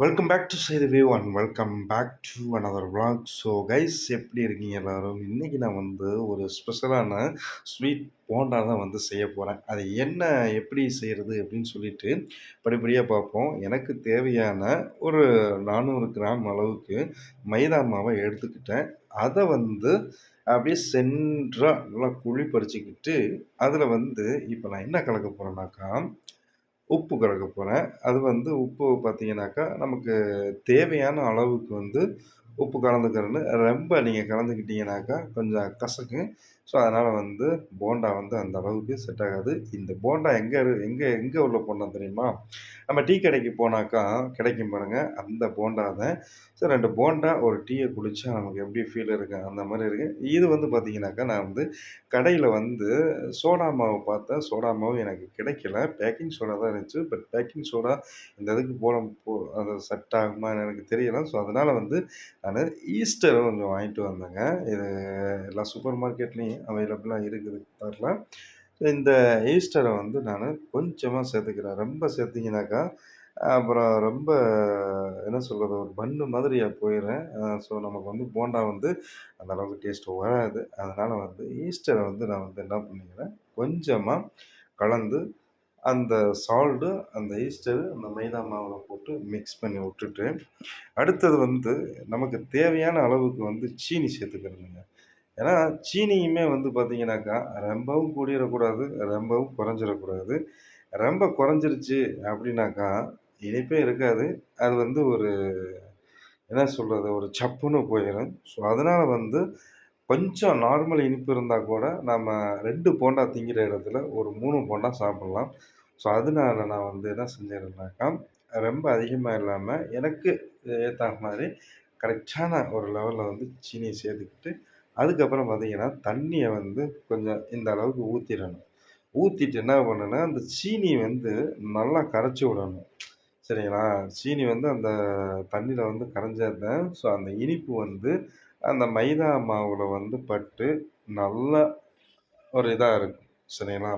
Welcome back to Sai view and welcome back to another vlog. So guys எப்படி இருக்கீங்க எல்லோரும்? இன்றைக்கி நான் வந்து ஒரு ஸ்பெஷலான ஸ்வீட் போண்டா தான் வந்து செய்ய போகிறேன் அது என்ன எப்படி செய்கிறது அப்படின்னு சொல்லிட்டு படிப்படியாக பார்ப்போம். எனக்கு தேவையான ஒரு நானூறு கிராம் அளவுக்கு மைதா மாவை எடுத்துக்கிட்டேன். அதை வந்து அப்படியே சென்றாக நல்லா குழி பறிச்சுக்கிட்டு அதில் வந்து இப்போ நான் என்ன கலக்க போகிறேன்னாக்கா உப்பு கலக்க போகிறேன் அது வந்து உப்பு பார்த்தீங்கன்னாக்கா நமக்கு தேவையான அளவுக்கு வந்து உப்பு கலந்துக்கிறேன்னு ரொம்ப நீங்கள் கலந்துக்கிட்டீங்கனாக்கா கொஞ்சம் கசக்கும். ஸோ அதனால் வந்து போண்டா வந்து அந்த அளவுக்கு செட் ஆகாது. இந்த போண்டா எங்கே எங்கே எங்கே உள்ள போண்டா தெரியுமா? நம்ம டீ கடைக்கு போனாக்கா கிடைக்கும் பாருங்கள் அந்த போண்டா தான். ஸோ ரெண்டு போண்டா ஒரு டீயை குடித்தா நமக்கு எப்படி ஃபீல் இருக்குது அந்த மாதிரி இருக்குது இது வந்து பார்த்திங்கனாக்கா நான் வந்து கடையில் வந்து சோடா மாவு பார்த்தேன் சோடா மாவு எனக்கு கிடைக்கல. பேக்கிங் சோடா தான் இருந்துச்சு. பட் பேக்கிங் சோடா இந்த இதுக்கு போட போ அது செட் ஆகுமா எனக்கு தெரியல. ஸோ அதனால் வந்து நான் ஈஸ்டர் கொஞ்சம் வாங்கிட்டு வந்தேங்க. இது எல்லா சூப்பர் மார்க்கெட்லேயும் அவைலபிளாக இருக்குது தெரில இந்த ஈஸ்டரை வந்து நான் கொஞ்சமாக சேர்த்துக்கிறேன். ரொம்ப சேர்த்திங்கனாக்கா அப்புறம் ரொம்ப என்ன சொல்கிறது ஒரு பன்னு மாதிரியாக போயிடுறேன் ஸோ நமக்கு வந்து போண்டா வந்து அந்த அளவுக்கு டேஸ்ட்டு வராது. அதனால் வந்து ஈஸ்டரை வந்து நான் வந்து என்ன பண்ணிக்கிறேன் கொஞ்சமாக கலந்து அந்த சால்ட்டு அந்த ஈஸ்டர் அந்த மைதா மாவில் போட்டு மிக்ஸ் பண்ணி விட்டுட்டு அடுத்தது வந்து நமக்கு தேவையான அளவுக்கு வந்து சீனி சேர்த்துக்கிறதுங்க ஏன்னா சீனியுமே வந்து பார்த்தீங்கன்னாக்கா ரொம்பவும் கூடிடக்கூடாது ரொம்பவும் குறைஞ்சிடக்கூடாது. ரொம்ப குறைஞ்சிருச்சு அப்படின்னாக்கா இனிப்பே இருக்காது. அது வந்து ஒரு என்ன சொல்கிறது ஒரு சப்புன்னு போயிடும் ஸோ அதனால் வந்து கொஞ்சம் நார்மல் இனிப்பு இருந்தால் கூட நம்ம ரெண்டு போண்டா திங்கிற இடத்துல ஒரு மூணு போண்டா சாப்பிட்லாம். ஸோ அதனால நான் வந்து என்ன செஞ்சிருந்தாக்கா ரொம்ப அதிகமாக இல்லாமல் எனக்கு ஏற்ற மாதிரி கரெக்டான ஒரு லெவலில் வந்து சீனியை சேர்த்துக்கிட்டு அதுக்கப்புறம் பார்த்தீங்கன்னா தண்ணியை வந்து கொஞ்சம் இந்த அளவுக்கு ஊற்றிடணும் ஊற்றிட்டு என்ன பண்ணணுன்னா அந்த சீனி வந்து நல்லா கரைச்சி விடணும். சரிங்களா? சீனி வந்து அந்த தண்ணியில் வந்து கரைஞ்சாதான் ஸோ அந்த இனிப்பு வந்து அந்த மைதா மாவில் வந்து பட்டு நல்லா ஒரு இதாக இருக்கும். சரிங்களா?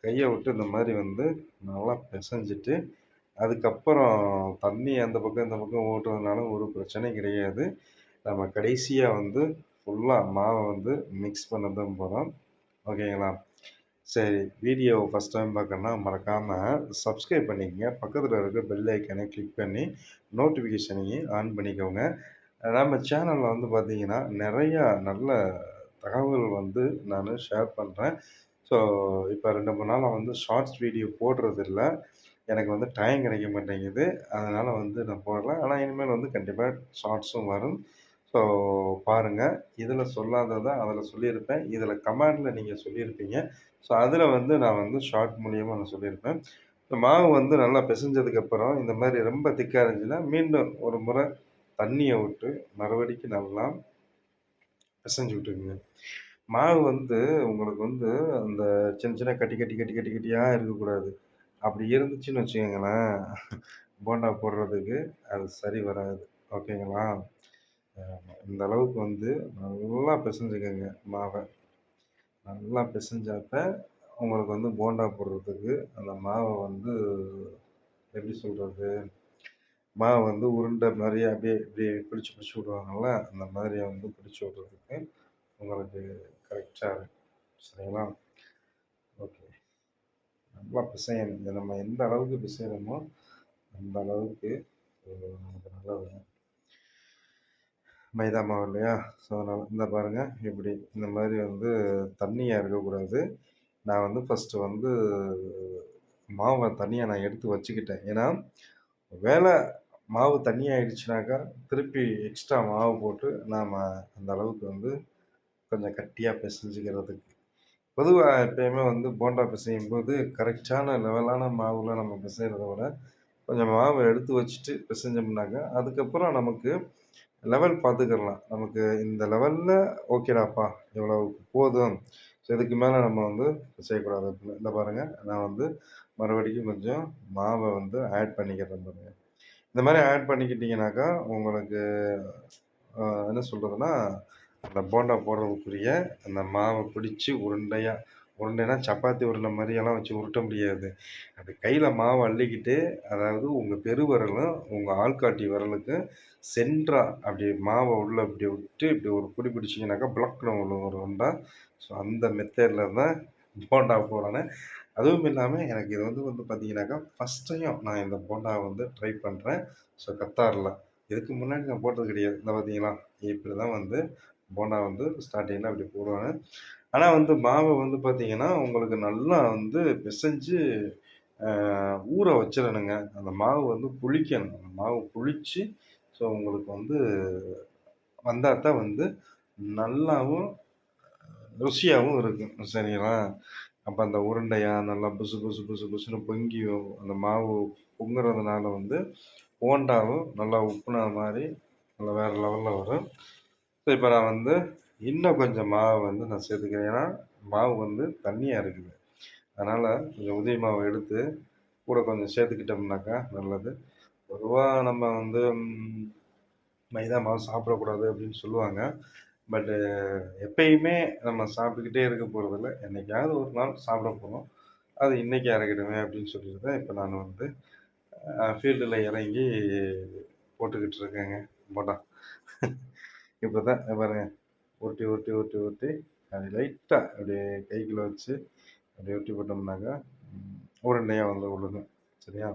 கையை விட்டு இந்த மாதிரி வந்து நல்லா பிசைஞ்சிட்டு அதுக்கப்புறம் தண்ணி அந்த பக்கம் இந்த பக்கம் ஓட்டுறதுனால ஒரு பிரச்சனையும் கிடையாது. நம்ம கடைசியாக வந்து ஃபுல்லாக மாவை வந்து மிக்ஸ் பண்ண தான் போகிறோம் ஓகேங்களா? சரி வீடியோவை ஃபஸ்ட் டைம் பார்க்கணுன்னா மறக்காமல் சப்ஸ்கிரைப் பண்ணிக்கங்க. பக்கத்தில் இருக்க பெல் ஐக்கனை கிளிக் பண்ணி நோட்டிஃபிகேஷனையும் ஆன் பண்ணிக்கோங்க. நம்ம சேனலில் வந்து பார்த்திங்கன்னா நிறையா நல்ல தகவல் வந்து நான் ஷேர் பண்ணுறேன் ஸோ இப்போ ரெண்டு மூணு நாளாக வந்து ஷார்ட்ஸ் வீடியோ போடுறதில்ல. எனக்கு வந்து டைம் கிடைக்க மாட்டேங்குது. அதனால் வந்து நான் போடல. ஆனால் இனிமேல் வந்து கண்டிப்பாக ஷார்ட்ஸும் வரும். ஸோ பாருங்கள் இதில் சொல்லாததை அதில் சொல்லியிருப்பேன். இதில் கமெண்டில் நீங்கள் சொல்லியிருப்பீங்க. ஸோ அதில் வந்து நான் வந்து ஷார்ட் மூலியமாக நான் சொல்லியிருப்பேன். இந்த மாவு வந்து நல்லா பிசைஞ்சதுக்கப்புறம் இந்த மாதிரி ரொம்ப திக்காக இருந்துச்சுன்னா மீண்டும் ஒரு முறை தண்ணியை விட்டு மறுபடிக்கு நல்லா பிசைஞ்சு விட்டுருங்க மாவு வந்து உங்களுக்கு வந்து அந்த சின்ன சின்ன கட்டி கட்டி கட்டி கட்டி கட்டியாக இருக்கக்கூடாது. அப்படி இருந்துச்சுன்னு வச்சுக்கோங்களேன். போண்டா போடுறதுக்கு அது சரி வராது. ஓகேங்களா? இந்த அளவுக்கு வந்து நல்லா பிசைஞ்சுக்கோங்க மாவை. நல்லா பிசைஞ்சாப்ப உங்களுக்கு வந்து போண்டா போடுறதுக்கு அந்த மாவை வந்து எப்படி சொல்கிறது மாவை வந்து உருண்டை மாதிரி அப்படியே இப்படி பிடிச்சி பிடிச்சி விடுவாங்கள்ல அந்த மாதிரி வந்து பிடிச்சி விட்றதுக்கு உங்களுக்கு கரெக்டாக இருக்கும் சரிங்களா? ஓகே. நல்லா பிசையணும். நம்ம எந்த அளவுக்கு பிசைகிறோமோ அந்த அளவுக்கு நமக்கு நல்லது. மைதா மாவு இல்லையா ஸோ அதனால் இந்த பாருங்கள் இப்படி இந்த மாதிரி வந்து தண்ணியாக இருக்கக்கூடாது. நான் வந்து ஃபஸ்ட்டு வந்து மாவை தண்ணியாக நான் எடுத்து வச்சுக்கிட்டேன். ஏன்னா வேலை மாவு தண்ணியாகிடுச்சுனாக்கா திருப்பி எக்ஸ்ட்ரா மாவு போட்டு நாம் அந்த அளவுக்கு வந்து கொஞ்சம் கட்டியாக பிசைஞ்சிக்கிறதுக்கு. பொதுவாக எப்பயுமே வந்து போண்டா பிசையும் போது கரெக்டான லெவலான மாவில் நம்ம பிசைகிறத விட கொஞ்சம் மாவை எடுத்து வச்சுட்டு பிசைஞ்சோம்னாக்கா அதுக்கப்புறம் நமக்கு லெவல் பார்த்துக்கிடலாம். நமக்கு இந்த லெவலில் ஓகேடாப்பா இவ்வளோ போதும். ஸோ இதுக்கு மேலே நம்ம வந்து செய்யக்கூடாது. அப்படின்னு இந்த பாருங்கள் நான் வந்து மறுபடியும் கொஞ்சம் மாவை வந்து ஆட் பண்ணிக்கிறேன் பாருங்கள் இந்த மாதிரி ஆட் பண்ணிக்கிட்டிங்கனாக்கா உங்களுக்கு என்ன சொல்கிறதுனா அந்த போண்டா போடுறதுக்குரிய அந்த மாவை பிடிச்சி உருண்டையாக உருண்டைனா சப்பாத்தி உருண்டை மாதிரியெல்லாம் வச்சு உருட்ட முடியாது. அப்படி கையில் மாவை அள்ளிக்கிட்டு அதாவது உங்கள் பெருவிரலும் உங்கள் ஆள்காட்டி விரலுக்கு சென்ட்ரா அப்படி மாவை உள்ளே இப்படி விட்டு இப்படி ஒரு குடி பிடிச்சிங்கனாக்கா பிளக்குன்னு ஒன்று ஒரு உண்டா ஸோ அந்த மெத்தடில் தான் போண்டா போடுறேன் அதுவும் இல்லாமல் எனக்கு இது வந்து வந்து பார்த்தீங்கன்னாக்கா ஃபஸ்ட் டைம் நான் இந்த போண்டாவை வந்து ட்ரை பண்ணுறேன் ஸோ கத்தாரில். இதுக்கு முன்னாடி நான் போட்டது கிடையாது. இந்த பார்த்தீங்களா இப்படி தான் வந்து போண்டா வந்து ஸ்டார்டிங்கில் அப்படி போடுவாங்க. ஆனால் வந்து மாவை வந்து பார்த்தீங்கன்னா உங்களுக்கு நல்லா வந்து பிசைஞ்சு ஊற வச்சிடணுங்க. அந்த மாவு வந்து புளிக்கணும். அந்த மாவு புளித்து ஸோ உங்களுக்கு வந்து வந்தால் தான் வந்து நல்லாவும் ருசியாகவும் இருக்கும். சரிங்களா? அப்போ அந்த உருண்டையாக நல்லா புசு புசு புசு புசுன்னு பொங்கியும் அந்த மாவு பொங்குறதுனால வந்து போண்டாவும் நல்லா உப்புனா மாதிரி நல்லா வேறு லெவலில் வரும். ஸோ இப்போ நான் வந்து இன்னும் கொஞ்சம் மாவை வந்து நான் சேர்த்துக்கிறேன். ஏன்னா மாவு வந்து தண்ணியாக இருக்குது. அதனால் கொஞ்சம் உதவி மாவை எடுத்து கூட கொஞ்சம் சேர்த்துக்கிட்டோம்னாக்கா நல்லது. பொதுவாக நம்ம வந்து மைதா மாவு சாப்பிடக்கூடாது அப்படின்னு சொல்லுவாங்க. பட்டு எப்பயுமே நம்ம சாப்பிட்டுக்கிட்டே இருக்க போகிறதில்ல என்றைக்காவது ஒரு நாள் சாப்பிட போகிறோம் அது இன்றைக்கி இறக்கிடுவேன் அப்படின்னு சொல்லிட்டு தான் இப்போ நான் வந்து ஃபீல்டில் இறங்கி போட்டுக்கிட்டு இருக்கேங்க. போட்டா இப்போ தான் பாருங்க. உருட்டி உருட்டி உருட்டி உருட்டி அது லைட்டாக அப்படியே கைக்குள்ளே வச்சு அப்படியே உருட்டி போட்டோம்னாக்கா உருண்டையாக வந்து விழுகும். சரியா?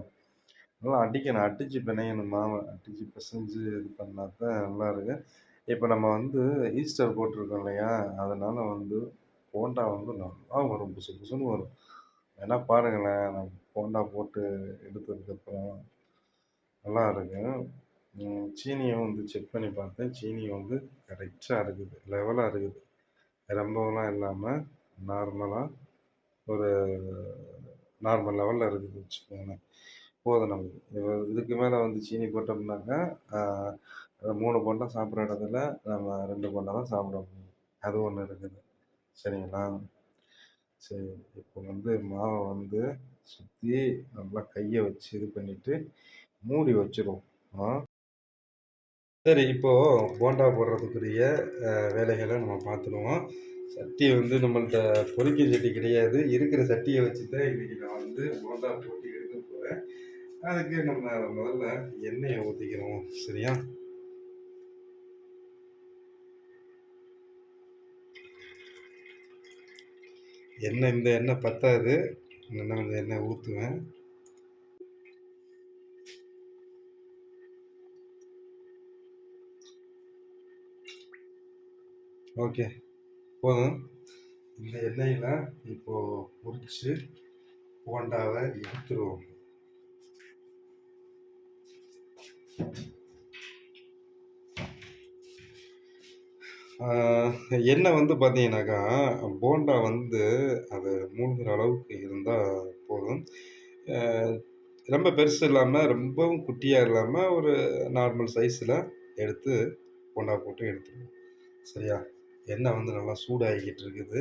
நல்லா அடிக்கணும். அடித்து பிணையணும் மாவை. அடித்து பிசைஞ்சு இது பண்ணால் தான் நல்லாயிருக்கு இப்போ நம்ம வந்து ஈஸ்டர் போட்டிருக்கோம் இல்லையா? அதனால் வந்து போண்டா வந்து நல்லா வரும். புசு புசுன்னு வரும். வேணா பாருங்களேன் நம்ம போண்டா போட்டு எடுத்ததுக்கப்புறம் நல்லா இருக்கும். சீனியை வந்து செக் பண்ணி பார்த்தேன். சீனி வந்து கரெக்டாக இருக்குது. லெவலாக இருக்குது. ரொம்பலாம் இல்லாமல் நார்மலாக ஒரு நார்மல் லெவலில் இருக்குது வச்சுக்கோங்களேன். போதும் நமக்கு. இதுக்கு மேலே வந்து சீனி போட்டோம்னாக்கா மூணு போண்டா சாப்பிட்ற இடத்துல நம்ம ரெண்டு பொண்டை தான் சாப்பிட முடியும் அது ஒன்று இருக்குது. சரிங்களா? சரி இப்போ வந்து மாவை வந்து சுற்றி நல்லா கையை வச்சு இது பண்ணிவிட்டு மூடி வச்சிருவோம். ஆ? சரி இப்போது போண்டா போடுறதுக்குரிய வேலைகளை நம்ம பார்த்துருவோம் சட்டி வந்து நம்மள்கிட்ட பொரிக்க சட்டி கிடையாது. இருக்கிற சட்டியை வச்சு தான் இன்றைக்கி நான் வந்து போண்டா போட்டு எடுக்க போகிறேன் அதுக்கு நம்ம முதல்ல எண்ணெயை ஊற்றிக்கிறோம் சரியா? எண்ணெய் இந்த எண்ணெய் பத்தாது. இன்னும் கொஞ்சம் எண்ணெய் ஊற்றுவேன் ஓகே. போதும். இந்த எண்ணெயில் இப்போது பொரிச்சு போண்டாவை எடுத்துருவோம். எண்ணெய் வந்து பார்த்தீங்கன்னாக்கா போண்டா வந்து அது மூழ்கிற அளவுக்கு இருந்தால் போதும். ரொம்ப பெருசு இல்லாமல் ரொம்பவும் குட்டியாக இல்லாமல் ஒரு நார்மல் சைஸில் எடுத்து போண்டா போட்டு எடுத்துருவோம். சரியா? எண்ணெய் வந்து நல்லா சூடாகிக்கிட்டு இருக்குது.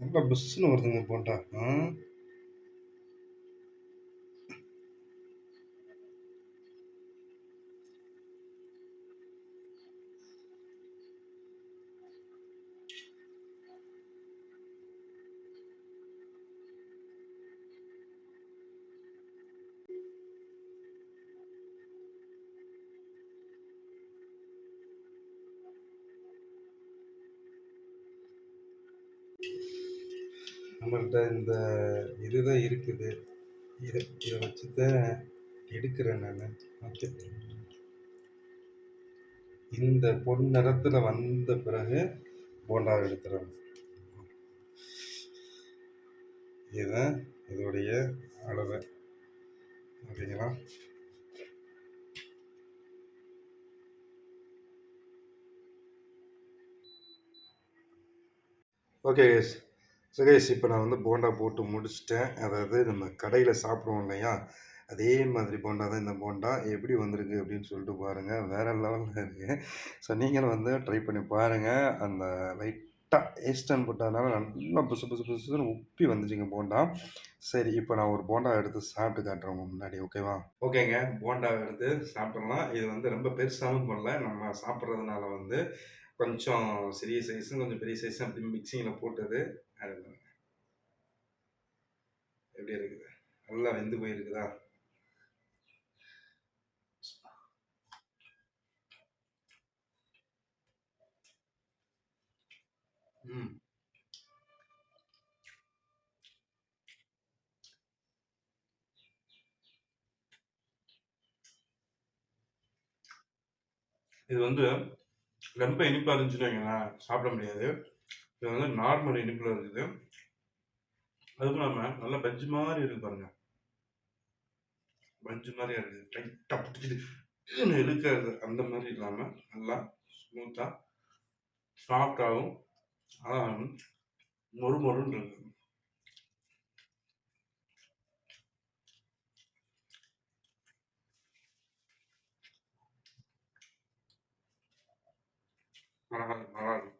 நல்லா புஷ்ஷுன்னு வருதுங்க போண்டா ஆ நம்மள்கிட்ட இந்த இதுதான் இருக்குது. இதை இதை வச்சு தான் எடுக்கிறேன் நான். ஓகே இந்த பொன் நிறத்தில் வந்த பிறகு போண்டாவை எடுத்துறேன் இதுதான் இதோடைய அளவு. ஓகேங்களா ஓகே கைஸ் ஸோ கைஸ் இப்போ நான் வந்து போண்டா போட்டு முடிச்சிட்டேன். அதாவது நம்ம கடையில் சாப்பிடுவோம் இல்லையா? அதே மாதிரி போண்டா தான் இந்த போண்டா. எப்படி வந்திருக்கு அப்படின்னு சொல்லிட்டு பாருங்கள் வேறு லெவலில் இருக்குது ஸோ நீங்களும் வந்து ட்ரை பண்ணி பாருங்கள் அந்த லைட்டாக ஏஸ்டன் போட்டதுனால நல்லா புசு புசு புசுன்னு உப்பி வந்துச்சுங்க போண்டா. சரி இப்போ நான் ஒரு போண்டா எடுத்து சாப்பிட்டு காட்டுறேன் முன்னாடி ஓகேவா ஓகேங்க. போண்டா எடுத்து சாப்பிட்றலாம் இது வந்து ரொம்ப பெருசாகவும் பண்ணல. நம்ம சாப்பிட்றதுனால வந்து கொஞ்சம் சிறிய சைஸும் கொஞ்சம் பெரிய சைஸும் அப்படி மிக்சிங்கில் போட்டது அது பாருங்க. எப்படி இருக்குது நல்லா வெந்து போயிருக்குதா ம் இது வந்து ரொம்ப இனிப்பாக இருந்துச்சுன்னு வைங்களேன். சாப்பிட முடியாது. இது வந்து நார்மல் இனிப்பில் இருக்குது. அதுவும் இல்லாமல் நல்லா பஜ்ஜி மாதிரி இருக்கு பாருங்க. பஞ்சு மாதிரியா இருக்குது. டைட்டாக பிடிச்சிட்டு இழுக்கிறது அந்த மாதிரி இல்லாமல் நல்லா ஸ்மூத்தாக சாஃப்டாகவும் அதான் மொறு மொறுன்னு இருக்குது அழகாக நல்லா இருக்கும்